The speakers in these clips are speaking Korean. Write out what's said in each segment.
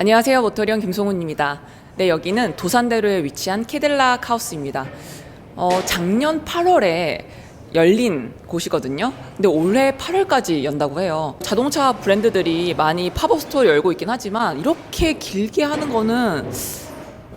안녕하세요. 모토리언 김송훈입니다. 네, 여기는 도산대로에 위치한 캐딜락 하우스입니다. 어, 작년 8월에 열린 곳이거든요. 근데 올해 8월까지 연다고 해요. 자동차 브랜드들이 많이 팝업 스토어 열고 있긴 하지만 이렇게 길게 하는 거는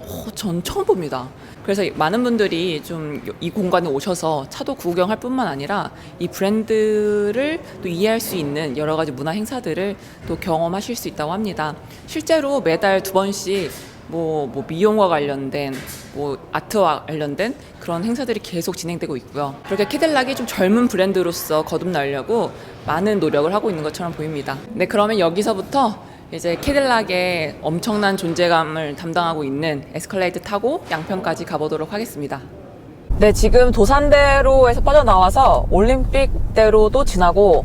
어, 전 처음 봅니다. 그래서 많은 분들이 좀 이 공간에 오셔서 차도 구경할 뿐만 아니라 이 브랜드를 또 이해할 수 있는 여러 가지 문화 행사들을 또 경험하실 수 있다고 합니다. 실제로 매달 두 번씩 뭐, 뭐 미용과 관련된 뭐 아트와 관련된 그런 행사들이 계속 진행되고 있고요. 그렇게 캐딜락이 좀 젊은 브랜드로서 거듭나려고 많은 노력을 하고 있는 것처럼 보입니다. 네, 그러면 여기서부터 이제 캐딜락의 엄청난 존재감을 담당하고 있는 에스컬레이트 타고 양평까지 가보도록 하겠습니다. 네, 지금 도산대로에서 빠져나와서 올림픽대로도 지나고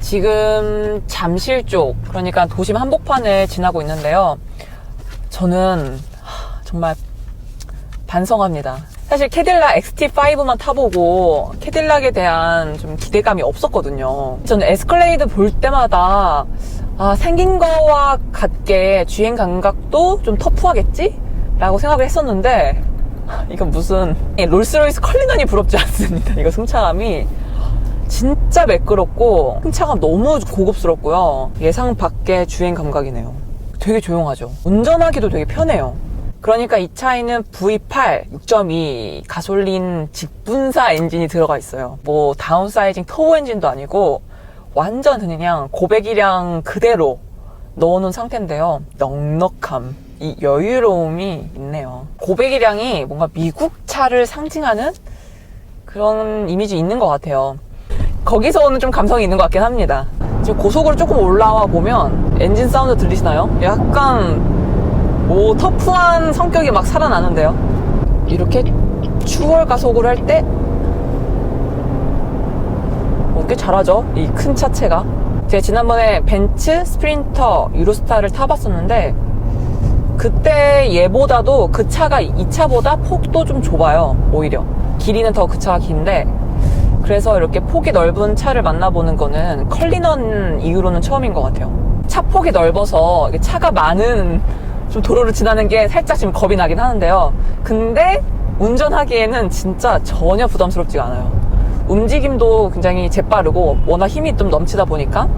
지금 잠실 쪽, 그러니까 도심 한복판을 지나고 있는데요. 저는 하, 정말 반성합니다. 사실 캐딜락 XT5만 타보고 캐딜락에 대한 좀 기대감이 없었거든요. 저는 에스컬레이드 볼 때마다 아, 생긴 거와 같게 주행 감각도 좀 터프하겠지? 라고 생각을 했었는데 이건 무슨 롤스로이스 컬리넌이 부럽지 않습니다. 이거 승차감이 진짜 매끄럽고 승차감 너무 고급스럽고요. 예상 밖의 주행 감각이네요. 되게 조용하죠. 운전하기도 되게 편해요. 그러니까 이 차에는 V8 6.2 가솔린 직분사 엔진이 들어가 있어요. 뭐 다운사이징 터보 엔진도 아니고 완전 그냥 고배기량 그대로 넣어놓은 상태인데요. 넉넉함, 이 여유로움이 있네요. 고배기량이 뭔가 미국 차를 상징하는 그런 이미지 있는 것 같아요. 거기서 오는 좀 감성이 있는 것 같긴 합니다. 지금 고속으로 조금 올라와 보면 엔진 사운드 들리시나요? 약간 뭐 터프한 성격이 막 살아나는데요. 이렇게 추월 가속을 할때 어, 꽤 잘하죠. 이 큰 차체가. 제가 지난번에 벤츠, 스프린터, 유로스타를 타봤었는데 그때 얘보다도 그 차가 이 차보다 폭도 좀 좁아요. 오히려 길이는 더 그 차가 긴데 그래서 이렇게 폭이 넓은 차를 만나보는 거는 컬리넌 이후로는 처음인 것 같아요. 차 폭이 넓어서 차가 많은 좀 도로를 지나는 게 살짝 지금 겁이 나긴 하는데요. 근데 운전하기에는 진짜 전혀 부담스럽지가 않아요. 움직임도 굉장히 재빠르고 워낙 힘이 좀 넘치다 보니까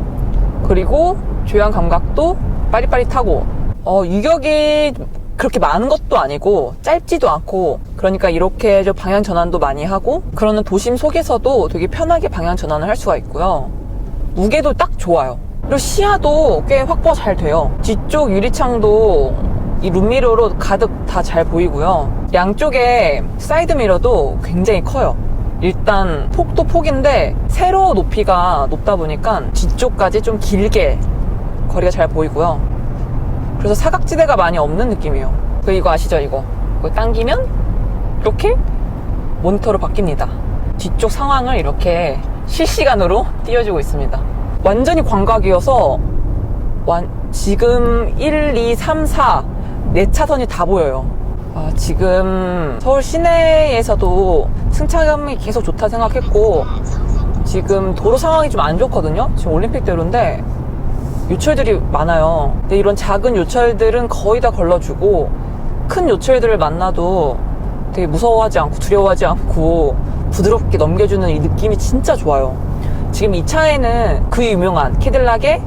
그리고 조향 감각도 빠릿빠릿하고 어, 유격이 그렇게 많은 것도 아니고 짧지도 않고 그러니까 이렇게 좀 방향 전환도 많이 하고 그러는 도심 속에서도 되게 편하게 방향 전환을 할 수가 있고요. 무게도 딱 좋아요. 그리고 시야도 꽤 확보가 잘 돼요. 뒤쪽 유리창도 이 룸미러로 가득 다 잘 보이고요. 양쪽에 사이드미러도 굉장히 커요. 일단 폭도 폭인데 세로 높이가 높다 보니까 뒤쪽까지 좀 길게 거리가 잘 보이고요. 그래서 사각지대가 많이 없는 느낌이에요. 그 이거 아시죠? 이거. 이거 당기면 이렇게 모니터로 바뀝니다. 뒤쪽 상황을 이렇게 실시간으로 띄워주고 있습니다. 완전히 광각이어서 완- 지금 1, 2, 3, 4, 네 차선이 다 보여요. 아, 지금 서울 시내에서도 승차감이 계속 좋다 생각했고 지금 도로 상황이 좀 안 좋거든요. 지금 올림픽대로인데 요철들이 많아요. 근데 이런 작은 요철들은 거의 다 걸러주고 큰 요철들을 만나도 되게 무서워하지 않고 두려워하지 않고 부드럽게 넘겨주는 이 느낌이 진짜 좋아요. 지금 이 차에는 그 유명한 캐딜락의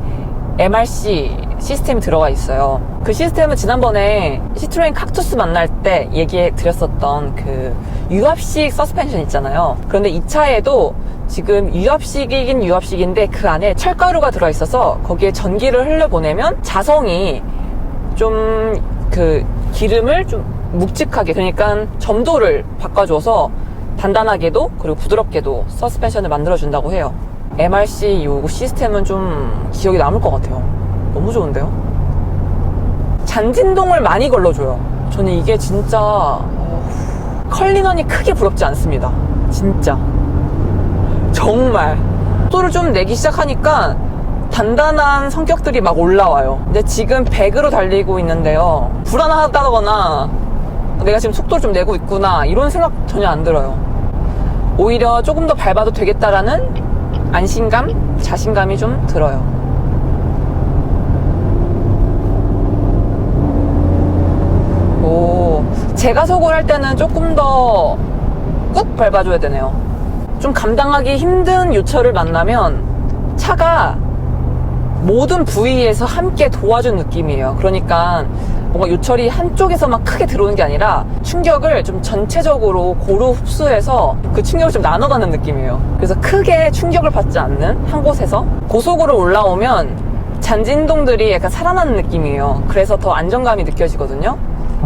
MRC 시스템이 들어가 있어요. 그 시스템은 지난번에 시트로엔 칵투스 만날 때 얘기해 드렸었던 그 유압식 서스펜션 있잖아요. 그런데 이 차에도 지금 유압식이긴 유압식인데 그 안에 철가루가 들어있어서 거기에 전기를 흘려보내면 자성이 좀 그 기름을 좀 묵직하게 그러니까 점도를 바꿔줘서 단단하게도 그리고 부드럽게도 서스펜션을 만들어준다고 해요. MRC 요 시스템은 좀 기억에 남을 것 같아요. 너무 좋은데요? 잔진동을 많이 걸러줘요. 저는 이게 진짜 어, 컬리넌이 크게 부럽지 않습니다. 진짜. 정말. 속도를 좀 내기 시작하니까 단단한 성격들이 막 올라와요. 근데 지금 100으로 달리고 있는데요. 불안하다거나 내가 지금 속도를 좀 내고 있구나 이런 생각 전혀 안 들어요. 오히려 조금 더 밟아도 되겠다라는 안심감, 자신감이 좀 들어요. 제가 속을 할 때는 조금 더 꾹 밟아줘야 되네요. 좀 감당하기 힘든 요철을 만나면 차가 모든 부위에서 함께 도와준 느낌이에요. 그러니까 뭔가 요철이 한쪽에서만 크게 들어오는 게 아니라 충격을 좀 전체적으로 고루 흡수해서 그 충격을 좀 나눠가는 느낌이에요. 그래서 크게 충격을 받지 않는 한 곳에서 고속으로 올라오면 잔진동들이 약간 살아나는 느낌이에요. 그래서 더 안정감이 느껴지거든요.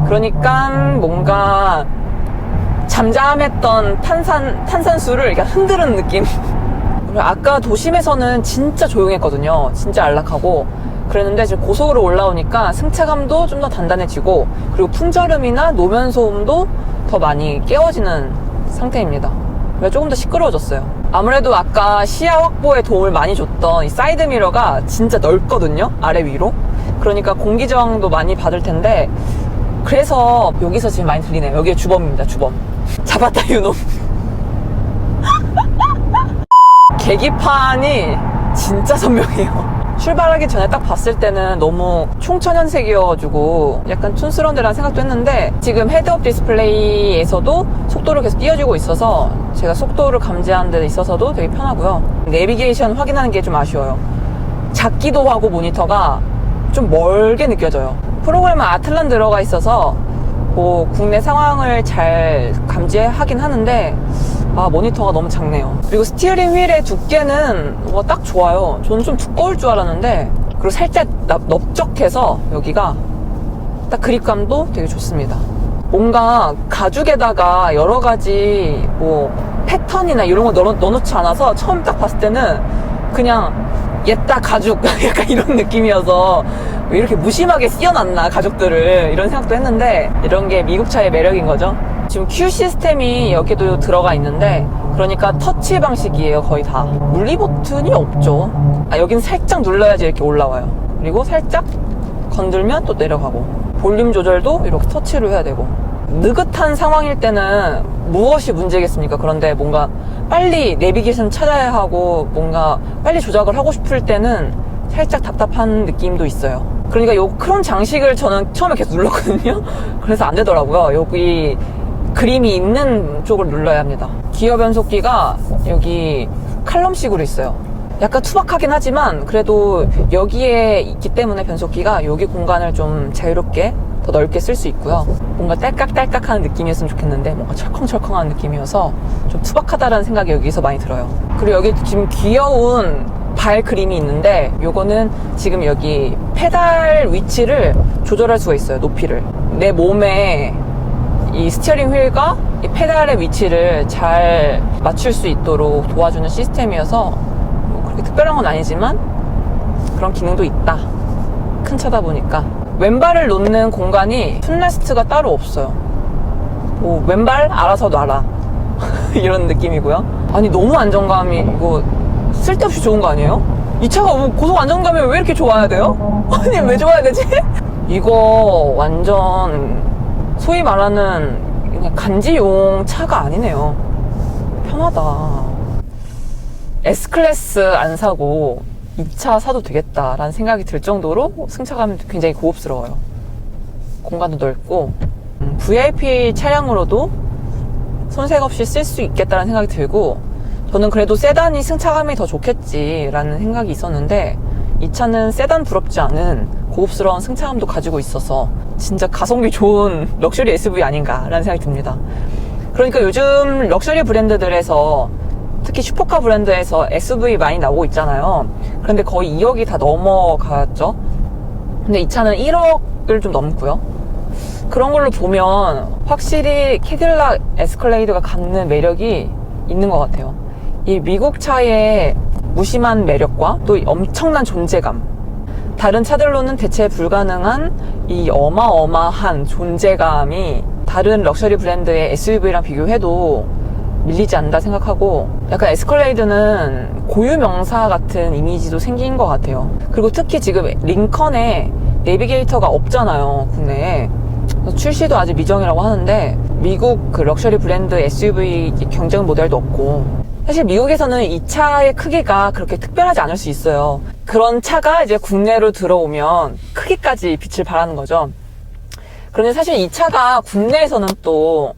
그러니까 뭔가 잠잠했던 탄산, 탄산수를 이렇게 흔드는 느낌. 아까 도심에서는 진짜 조용했거든요. 진짜 안락하고. 그랬는데 지금 고속으로 올라오니까 승차감도 좀 더 단단해지고 그리고 풍절음이나 노면 소음도 더 많이 깨워지는 상태입니다. 조금 더 시끄러워졌어요. 아무래도 아까 시야 확보에 도움을 많이 줬던 이 사이드 미러가 진짜 넓거든요. 아래 위로. 그러니까 공기 저항도 많이 받을 텐데 그래서 여기서 지금 많이 들리네요. 여기가 주범입니다. 주범. 잡았다 유놈. 계기판이 진짜 선명해요. 출발하기 전에 딱 봤을 때는 너무 총천연색이어가지고 약간 촌스러운 데라는 생각도 했는데 지금 헤드업 디스플레이에서도 속도를 계속 띄워주고 있어서 제가 속도를 감지하는 데 있어서도 되게 편하고요. 내비게이션 확인하는 게 좀 아쉬워요. 작기도 하고 모니터가 좀 멀게 느껴져요. 프로그램은 아틀란 들어가 있어서 뭐 국내 상황을 잘 감지하긴 하는데 아 모니터가 너무 작네요. 그리고 스티어링 휠의 두께는 뭐딱 좋아요. 저는 좀 두꺼울 줄 알았는데 그리고 살짝 납- 넓적해서 여기가 딱 그립감도 되게 좋습니다. 뭔가 가죽에다가 여러 가지 뭐 패턴이나 이런 거 넣어, 넣어놓지 않아서 처음 딱 봤을 때는 그냥 옛다 가죽 약간 이런 느낌이어서 왜 이렇게 무심하게 씌워놨나 가죽들을. 이런 생각도 했는데 이런 게 미국 차의 매력인 거죠. 지금 Q 시스템이 여기도 들어가 있는데 그러니까 터치 방식이에요 거의 다. 물리 버튼이 없죠. 아 여기는 살짝 눌러야지 이렇게 올라와요. 그리고 살짝 건들면 또 내려가고. 볼륨 조절도 이렇게 터치로 해야 되고 느긋한 상황일 때는 무엇이 문제겠습니까 그런데 뭔가 빨리 내비게이션 찾아야 하고 뭔가 빨리 조작을 하고 싶을 때는 살짝 답답한 느낌도 있어요 그러니까 요 크롬 장식을 저는 처음에 계속 눌렀거든요 그래서 안 되더라고요 여기 그림이 있는 쪽을 눌러야 합니다. 기어 변속기가 여기 칼럼식으로 있어요. 약간 투박하긴 하지만 그래도 여기에 있기 때문에 변속기가 여기 공간을 좀 자유롭게 더 넓게 쓸 수 있고요. 뭔가 딸깍딸깍 하는 느낌이었으면 좋겠는데 뭔가 철컹철컹한 느낌이어서 좀 투박하다라는 생각이 여기서 많이 들어요. 그리고 여기 지금 귀여운 발 그림이 있는데 요거는 지금 여기 페달 위치를 조절할 수가 있어요. 높이를. 내 몸에 이 스티어링 휠과 이 페달의 위치를 잘 맞출 수 있도록 도와주는 시스템이어서 뭐 그렇게 특별한 건 아니지만 그런 기능도 있다. 큰 차다 보니까. 왼발을 놓는 공간이 풋레스트가 따로 없어요. 뭐 왼발 알아서 놔라. 이런 느낌이고요. 아니 너무 안정감이 이거 쓸데없이 좋은 거 아니에요? 이 차가 뭐 고속 안정감이 왜 이렇게 좋아야 돼요? 아니 왜 좋아야 되지? 이거 완전 소위 말하는 간지용 차가 아니네요. 편하다. S클래스 안 사고 이차 사도 되겠다라는 생각이 들 정도로 승차감이 굉장히 고급스러워요. 공간도 넓고 음, VIP 차량으로도 손색 없이 쓸 수 있겠다는 생각이 들고 저는 그래도 세단이 승차감이 더 좋겠지라는 생각이 있었는데 이 차는 세단 부럽지 않은 고급스러운 승차감도 가지고 있어서 진짜 가성비 좋은 럭셔리 SUV 아닌가라는 생각이 듭니다. 그러니까 요즘 럭셔리 브랜드들에서 특히 슈퍼카 브랜드에서 SUV 많이 나오고 있잖아요. 그런데 거의 2억이 다 넘어갔죠. 근데 이 차는 1억을 좀 넘고요. 그런 걸로 보면 확실히 캐딜락 에스컬레이드가 갖는 매력이 있는 것 같아요. 이 미국 차의 무심한 매력과 또 엄청난 존재감. 다른 차들로는 대체 불가능한 이 어마어마한 존재감이 다른 럭셔리 브랜드의 SUV랑 비교해도 밀리지 않는다 생각하고 약간 에스컬레이드는 고유 명사 같은 이미지도 생긴 것 같아요. 그리고 특히 지금 링컨에 내비게이터가 없잖아요, 국내에. 출시도 아직 미정이라고 하는데 미국 그 럭셔리 브랜드 SUV 경쟁 모델도 없고 사실 미국에서는 이 차의 크기가 그렇게 특별하지 않을 수 있어요. 그런 차가 이제 국내로 들어오면 크기까지 빛을 발하는 거죠. 그런데 사실 이 차가 국내에서는 또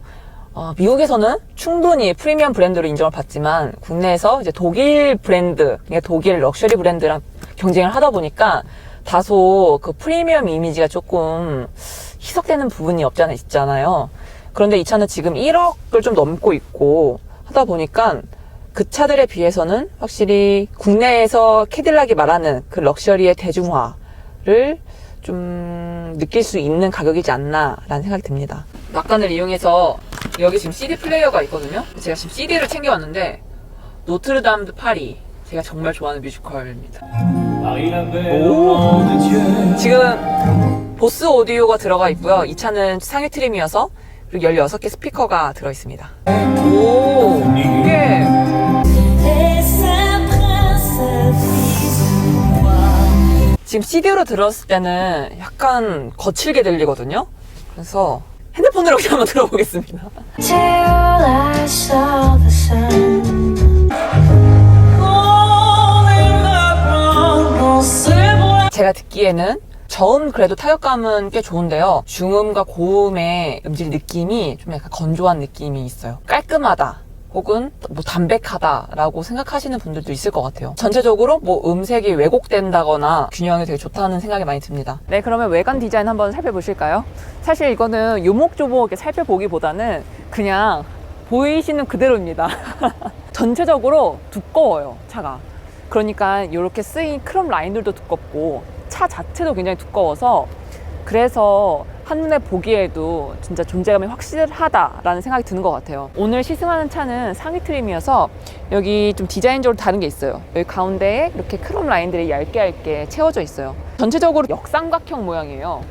어, 미국에서는 충분히 프리미엄 브랜드로 인정을 받지만 국내에서 이제 독일 브랜드, 그러니까 독일 럭셔리 브랜드랑 경쟁을 하다 보니까 다소 그 프리미엄 이미지가 조금 희석되는 부분이 없지 않아 있잖아요. 그런데 이 차는 지금 1억을 좀 넘고 있고 하다 보니까 그 차들에 비해서는 확실히 국내에서 캐딜락이 말하는 그 럭셔리의 대중화를 좀 느낄 수 있는 가격이지 않나라는 생각이 듭니다. 낙관을 이용해서 여기 지금 CD 플레이어가 있거든요. 제가 지금 CD를 챙겨왔는데 노트르담 드 파리 제가 정말 좋아하는 뮤지컬입니다. 오. 지금 보스 오디오가 들어가 있고요. 이 차는 상위 트림이어서 그리고 16개 스피커가 들어 있습니다. 오, 이게 visual. 지금 CD로 들었을 때는 약간 거칠게 들리거든요. 그래서 핸드폰으로 그냥 한번 들어보겠습니다. 제가 듣기에는 저음 그래도 타격감은 꽤 좋은데요. 중음과 고음의 음질 느낌이 좀 약간 건조한 느낌이 있어요. 깔끔하다. 혹은 뭐 담백하다라고 생각하시는 분들도 있을 것 같아요. 전체적으로 뭐 음색이 왜곡된다거나 균형이 되게 좋다는 생각이 많이 듭니다. 네, 그러면 외관 디자인 한번 살펴보실까요? 사실 이거는 요목조목하게 살펴보기보다는 그냥 보이시는 그대로입니다. 전체적으로 두꺼워요, 차가. 그러니까 이렇게 쓰인 크롬 라인들도 두껍고 차 자체도 굉장히 두꺼워서 그래서 한눈에 보기에도 진짜 존재감이 확실하다라는 생각이 드는 것 같아요. 오늘 시승하는 차는 상위 트림이어서 여기 좀 디자인적으로 다른 게 있어요. 여기 가운데에 이렇게 크롬 라인들이 얇게 얇게 채워져 있어요. 전체적으로 역삼각형 모양이에요.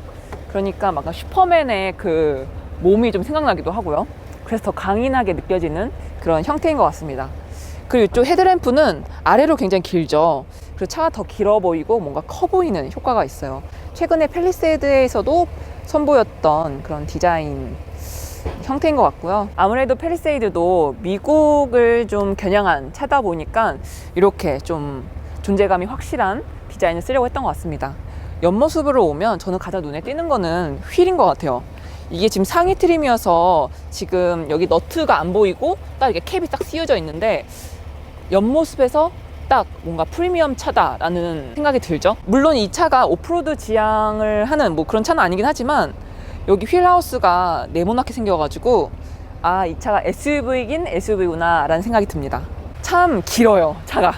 그러니까 막 슈퍼맨의 그 몸이 좀 생각나기도 하고요. 그래서 더 강인하게 느껴지는 그런 형태인 것 같습니다. 그리고 이쪽 헤드램프는 아래로 굉장히 길죠. 그리고 차가 더 길어 보이고 뭔가 커 보이는 효과가 있어요. 최근에 펠리세이드에서도 선보였던 그런 디자인 형태인 것 같고요. 아무래도 펠리세이드도 미국을 좀 겨냥한 차다 보니까 이렇게 좀 존재감이 확실한 디자인을 쓰려고 했던 것 같습니다. 옆모습으로 오면 저는 가장 눈에 띄는 거는 휠인 것 같아요. 이게 지금 상위 트림이어서 지금 여기 너트가 안 보이고 딱 이렇게 캡이 딱 씌워져 있는데 옆모습에서 딱 뭔가 프리미엄 차다라는 생각이 들죠. 물론 이 차가 오프로드 지향을 하는 뭐 그런 차는 아니긴 하지만 여기 휠하우스가 네모나게 생겨가지고 아 이 차가 SUV긴 SUV구나 라는 생각이 듭니다. 참 길어요 차가.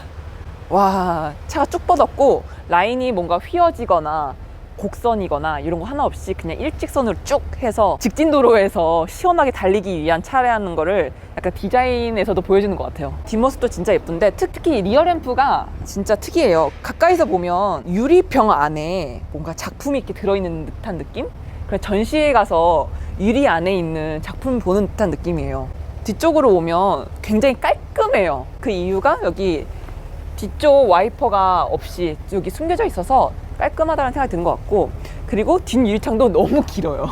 와 차가 쭉 뻗었고 라인이 뭔가 휘어지거나 곡선이거나 이런 거 하나 없이 그냥 일직선으로 쭉 해서 직진 도로에서 시원하게 달리기 위한 차라는 거를 약간 디자인에서도 보여주는 것 같아요. 뒷모습도 진짜 예쁜데 특히 리어램프가 진짜 특이해요. 가까이서 보면 유리병 안에 뭔가 작품이 이렇게 들어있는 듯한 느낌? 그냥 전시회 가서 유리 안에 있는 작품 보는 듯한 느낌이에요. 뒤쪽으로 오면 굉장히 깔끔해요. 그 이유가 여기 뒤쪽 와이퍼가 없이 여기 숨겨져 있어서 깔끔하다는 생각이 드는 것 같고 그리고 뒷 유리창도 너무 길어요.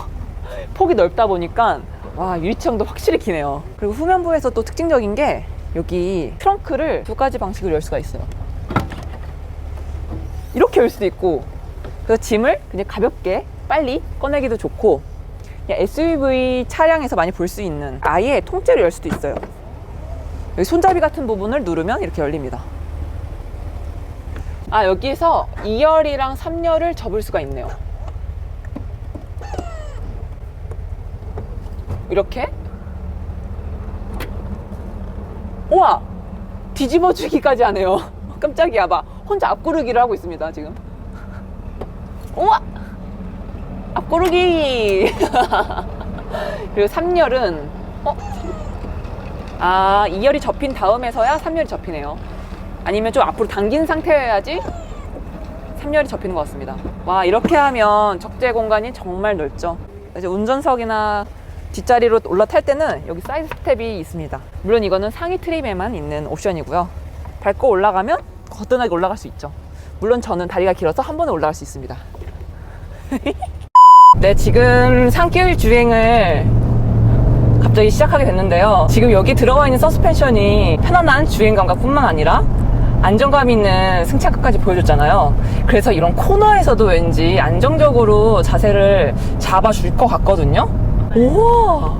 폭이 넓다 보니까 와 유리창도 확실히 기네요. 그리고 후면부에서 또 특징적인 게 여기 트렁크를 두 가지 방식으로 열 수가 있어요. 이렇게 열 수도 있고 그래서 짐을 그냥 가볍게 빨리 꺼내기도 좋고 SUV 차량에서 많이 볼 수 있는 아예 통째로 열 수도 있어요. 여기 손잡이 같은 부분을 누르면 이렇게 열립니다 아 여기서 2열이랑 3열을 접을 수가 있네요. 이렇게? 우와! 뒤집어 주기까지 하네요. 깜짝이야 봐. 혼자 앞구르기를 하고 있습니다 지금. 우와! 앞구르기! 그리고 3열은 어? 아 2열이 접힌 다음에서야 3열이 접히네요 아니면 좀 앞으로 당긴 상태여야지 3열이 접히는 것 같습니다. 와, 이렇게 하면 적재 공간이 정말 넓죠. 이제 운전석이나 뒷자리로 올라탈 때는 여기 사이드 스텝이 있습니다. 물론 이거는 상위 트림에만 있는 옵션이고요. 밟고 올라가면 거뜬하게 올라갈 수 있죠. 물론 저는 다리가 길어서 한 번에 올라갈 수 있습니다. 네, 지금 산길 주행을 갑자기 시작하게 됐는데요. 지금 여기 들어가 있는 서스펜션이 편안한 주행감과 뿐만 아니라 안정감 있는 승차감까지 보여줬잖아요. 그래서 이런 코너에서도 왠지 안정적으로 자세를 잡아줄 것 같거든요. 우와!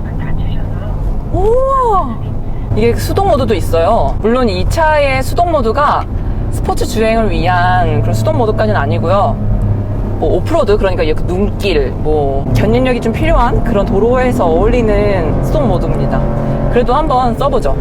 우와! 이게 수동 모드도 있어요. 물론 이 차의 수동 모드가 스포츠 주행을 위한 그런 수동 모드까지는 아니고요. 뭐 오프로드 그러니까 눈길, 뭐 견인력이 좀 필요한 그런 도로에서 어울리는 수동 모드입니다. 그래도 한번 써보죠.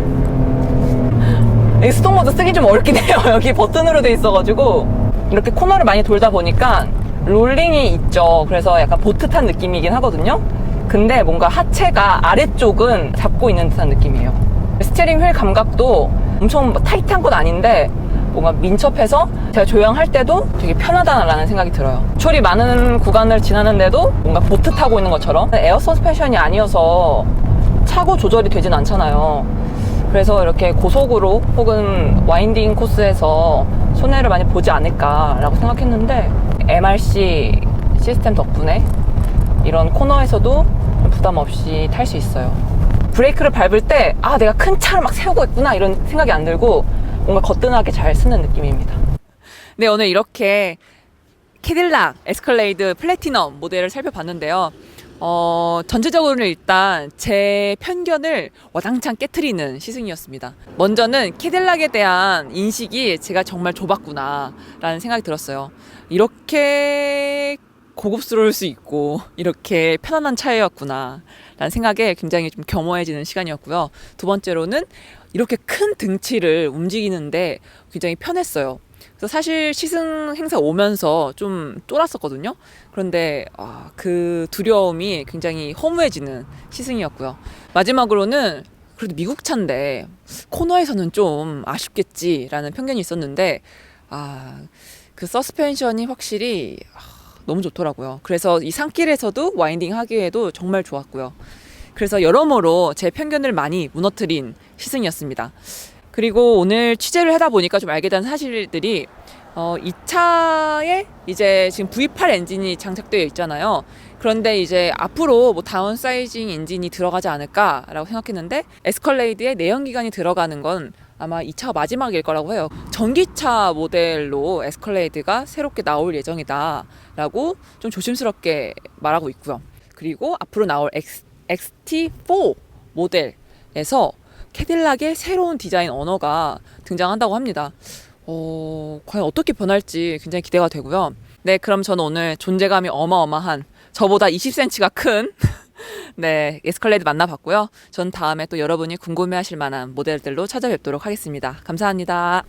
이 수동 모드 쓰기 좀 어렵긴 해요. 여기 버튼으로 돼 있어가지고 이렇게 코너를 많이 돌다 보니까 롤링이 있죠. 그래서 약간 보트 탄 느낌이긴 하거든요. 근데 뭔가 하체가 아래쪽은 잡고 있는 듯한 느낌이에요. 스티어링 휠 감각도 엄청 뭐 타이트한 건 아닌데 뭔가 민첩해서 제가 조향할 때도 되게 편하다라는 생각이 들어요. 초리 많은 구간을 지나는데도 뭔가 보트 타고 있는 것처럼 에어 서스펜션이 아니어서 차고 조절이 되진 않잖아요. 그래서 이렇게 고속으로 혹은 와인딩 코스에서 손해를 많이 보지 않을까라고 생각했는데 MRC 시스템 덕분에 이런 코너에서도 부담 없이 탈 수 있어요. 브레이크를 밟을 때, 아, 내가 큰 차를 막 세우고 있구나, 이런 생각이 안 들고, 뭔가 거뜬하게 잘 쓰는 느낌입니다. 네, 오늘 이렇게 캐딜락 에스컬레이드 플래티넘 모델을 살펴봤는데요. 어, 전체적으로는 일단 제 편견을 와당창 깨트리는 시승이었습니다. 먼저는 캐딜락에 대한 인식이 제가 정말 좁았구나 라는 생각이 들었어요. 이렇게 고급스러울 수 있고 이렇게 편안한 차이였구나 라는 생각에 굉장히 좀 겸허해지는 시간이었고요. 두 번째로는 이렇게 큰 등치를 움직이는데 굉장히 편했어요. 그래서 사실 시승 행사 오면서 좀 쫄았었거든요. 그런데 아, 그 두려움이 굉장히 허무해지는 시승이었고요. 마지막으로는 그래도 미국 차인데 코너에서는 좀 아쉽겠지라는 편견이 있었는데 아, 그 서스펜션이 확실히 아, 너무 좋더라고요. 그래서 이 산길에서도 와인딩 하기에도 정말 좋았고요. 그래서 여러모로 제 편견을 많이 무너뜨린 시승이었습니다. 그리고 오늘 취재를 하다 보니까 좀 알게 된 사실들이 어, 이 차에 이제 지금 V8 엔진이 장착되어 있잖아요. 그런데 이제 앞으로 뭐 다운 사이징 엔진이 들어가지 않을까라고 생각했는데 에스컬레이드에 내연기관이 들어가는 건 아마 이 차가 마지막일 거라고 해요. 전기차 모델로 에스컬레이드가 새롭게 나올 예정이다라고 좀 조심스럽게 말하고 있고요. 그리고 앞으로 나올 X, XT4 모델에서 캐딜락의 새로운 디자인 언어가 등장한다고 합니다. 어, 과연 어떻게 변할지 굉장히 기대가 되고요. 네, 그럼 저는 오늘 존재감이 어마어마한 저보다 20cm가 큰 네, 에스컬레이드 만나봤고요. 전 다음에 또 여러분이 궁금해하실 만한 모델들로 찾아뵙도록 하겠습니다. 감사합니다.